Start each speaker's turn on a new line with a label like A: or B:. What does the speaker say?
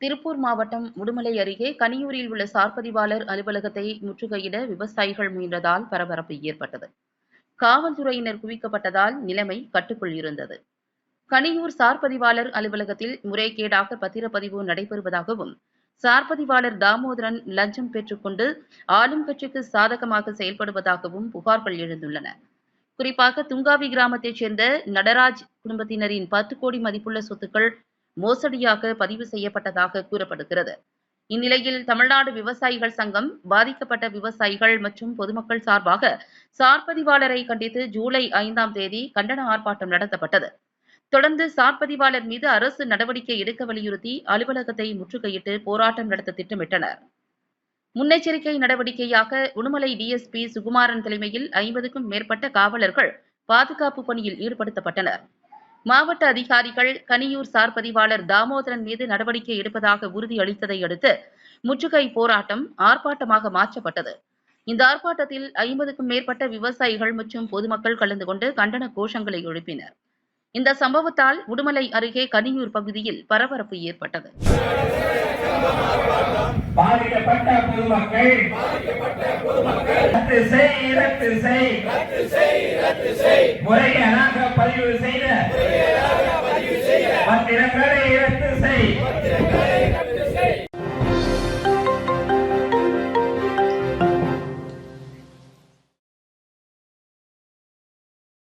A: திருப்பூர் மாவட்டம் உடுமலை அருகே கனியூரில் உள்ள சார்பதிவாளர் அலுவலகத்தை முற்றுகையிட விவசாயிகள் முயன்றதால் பரபரப்பு ஏற்பட்டது. காவல்துறையினர் குவிக்கப்பட்டதால் நிலைமை கட்டுக்குள் இருந்தது. கனியூர் சார்பதிவாளர் அலுவலகத்தில் முறைகேடாக பத்திரப்பதிவு நடைபெறுவதாகவும் சார்பதிவாளர் தாமோதரன் லஞ்சம் பெற்றுக்கொண்டு ஆளும் கட்சிக்கு சாதகமாக செயல்படுவதாகவும் புகார்கள் எழுந்துள்ளன. குறிப்பாக துங்காவி கிராமத்தைச் சேர்ந்த நடராஜ் குடும்பத்தினரின் பத்து கோடி மதிப்புள்ள சொத்துக்கள் மோசடியாக பதிவு செய்யப்பட்டதாக கூறப்படுகிறது. இந்நிலையில் தமிழ்நாடு விவசாயிகள் சங்கம் பாதிக்கப்பட்ட விவசாயிகள் மற்றும் பொதுமக்கள் சார்பாக சார்பதிவாளரை கண்டித்து ஜூலை ஐந்தாம் தேதி கண்டன ஆர்ப்பாட்டம் நடத்தப்பட்டது. தொடர்ந்து சார்பதிவாளர் மீது அரசு நடவடிக்கை எடுக்க வலியுறுத்தி அலுவலகத்தை முற்றுகையிட்டு போராட்டம் நடத்த திட்டமிட்டனர். முன்னெச்சரிக்கை நடவடிக்கையாக உடுமலை டிஎஸ்பி சுகுமாரன் தலைமையில் ஐம்பதுக்கும் மேற்பட்ட காவலர்கள் பாதுகாப்பு பணியில் ஈடுபடுத்தப்பட்டனர். மாவட்ட அதிகாரிகள் கனியூர் சார் பதிவாளர் தாமோதரன் மீது நடவடிக்கை எடுப்பதாக உறுதியளித்ததை அடுத்து முற்றுகை போராட்டம் ஆர்ப்பாட்டமாக மாற்றப்பட்டது. இந்த ஆர்ப்பாட்டத்தில் ஐம்பதுக்கும் மேற்பட்ட விவசாயிகள் மற்றும் பொதுமக்கள் கலந்து கொண்டு கண்டன கோஷங்களை எழுப்பினர். இந்த சம்பவத்தால் உடுமலை அருகே கனியூர் பகுதியில் பரபரப்பு ஏற்பட்டது.
B: முறைகேடாக பதிவு செய்த